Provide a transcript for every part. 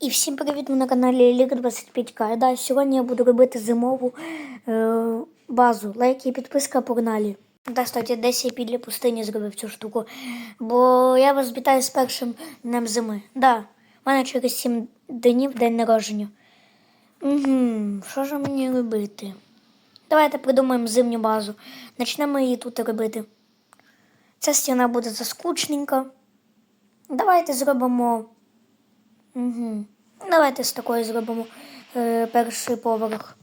І всім привіт ви на каналі Ліга 25К. Да, сьогодні я буду робити зимову е, базу. Лайк і підписка погнали. Да, кстати, десь я підлі пустині зробив цю штуку. Бо я вас вітаю з першим днем зими. Да, в мене через 7 днів день народження. Угу, що ж мені робити? Давайте придумаємо зимню базу. Почнемо її тут робити. Ця стіна буде заскучненька. Давайте зробимо. Угу. Давайте з такою зробимо е, перший поверх.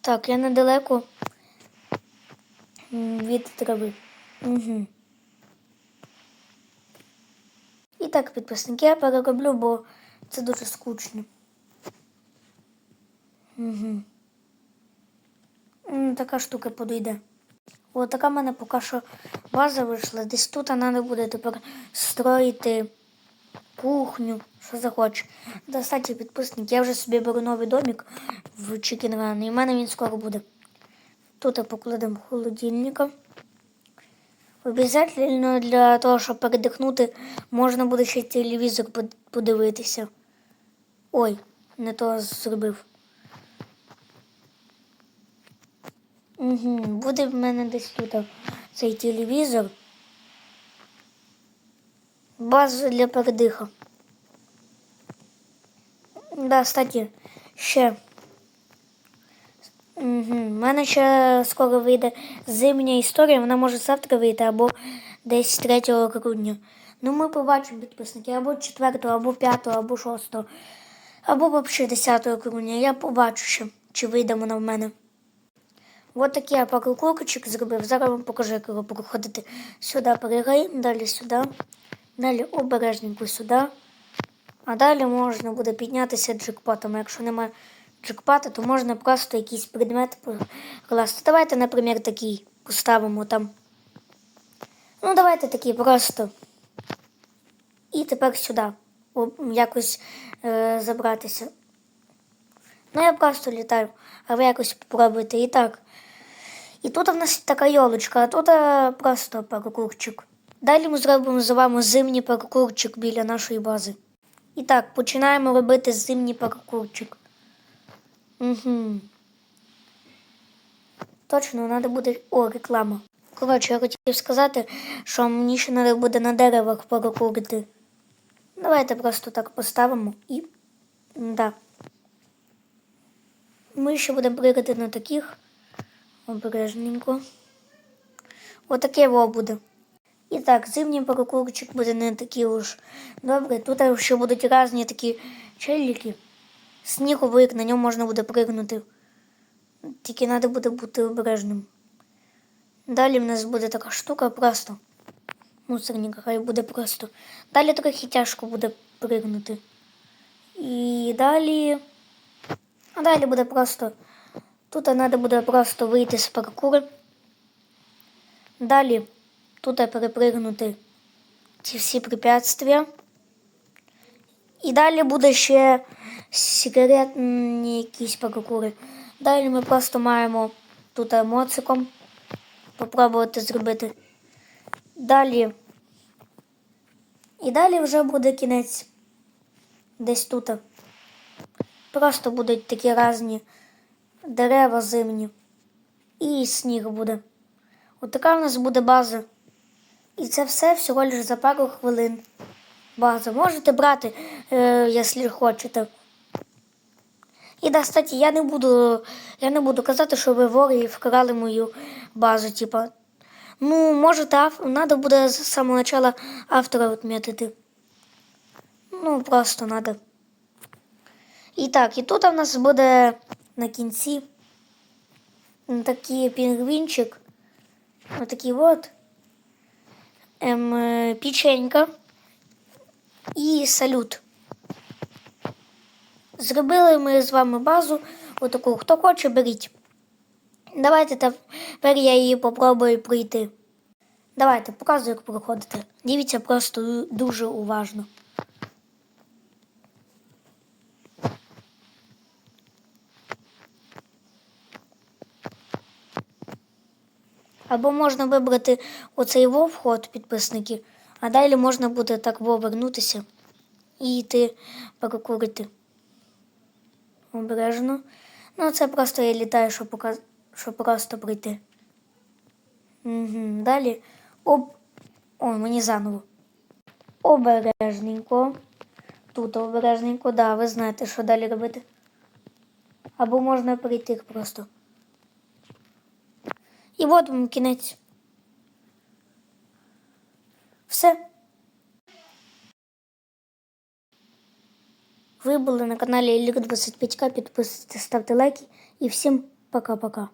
Так, я недалеко від трави. Угу. І так, підписники, я перероблю, бо це дуже скучно. Угу. Така штука подойде. О, така в мене поки що база вийшла. Десь тут треба буде тепер строїти кухню, що захоче. Достатньо підписник. Я вже собі беру новий домик в Chicken Run, і в мене він скоро буде. Тут покладемо холодильника. Обязательно для того, щоб передихнути, можна буде ще телевізор подивитися. Ой, не то зробив. Угу, буде в мене десь тут цей телевізор. База для передиха. Да, кстати, ще. Угу. У мене ще скоро вийде зимня історія, вона може завтра вийти або десь 3 грудня. Ну, ми побачимо підписники або 4, або 5, або 6, або взагалі 10 грудня. Я побачу ще, чи вийде вона в мене. От такий я паркурчик зробив. Зараз вам покажу, як його проходити. Сюди перегаємо, далі сюди, далі обережненько сюди. А далі можна буде піднятися джекпотом. Якщо немає джекпота, то можна просто якийсь предмет покласти. Давайте, наприклад, такий поставимо там. Ну, давайте такий просто. І тепер сюди. Якось е, забратися. Ну, я просто літаю, а ви якось попробуйте. І так. І тут у нас така йолочка, а тут е, просто паркурчик. Далі ми зробимо з вами зимній паркурчик біля нашої бази. І так, починаємо робити зимній паркурчик. Угу. Точно, треба буде. О, реклама. Коротше, я хотів сказати, що мені ще треба буде на деревах паркурити. Давайте просто так поставимо і. Да. Ми ще будемо пригати на таких. Обережненько. Отаке во буде. І так, зимній паркурчик буде не такий уж добрий. Тут ще будуть різні такі челіки. Сніговик, на ньому можна буде пригнути. Тільки треба буде бути обережним. Далі в нас буде така штука просто. Мусорник, хай буде просто. Далі трохи тяжко буде пригнути. І далі. А далі буде просто. Тут треба буде просто вийти з паркуру. Далі тут перепригнути ці всі препятствия. І далі буде ще секретні якісь паркури. Далі ми просто маємо тут моциком попробувати зробити. Далі. І далі вже буде кінець. Десь тут. Просто будуть такі різні дерева зимні. І сніг буде. От така в нас буде база. І це все всього лише за пару хвилин. База. Можете брати, е, якщо хочете. І да, кстати, я не буду, я не буду казати, що ви вори вкрали мою базу. Типа. Ну, можете, ав... треба буде з самого початку автора відмітити. Ну, просто треба. І так, і тут у нас буде на кінці такий пінгвінчик. Отакий от. Ем, е, печенька і салют. Зробили ми з вами базу. Отаку. Хто хоче, беріть. Давайте тепер я її попробую пройти. Давайте, показую, як проходити. Дивіться просто дуже уважно. Або можна вибрати оцей во вход підписники, а далі можна буде так вовернутися і йти перекурити. Обережно. Ну, це просто я літаю, щоб, показ... щоб просто прийти. Угу. Далі. Об... О, мені заново. Обережненько. Тут обережненько, да, ви знаєте, що далі робити. Або можна прийти просто. І от вам кінець. Все. Ви були на каналі Елік 25К. Підписуйтесь, ставте лайки і всім пока-пока.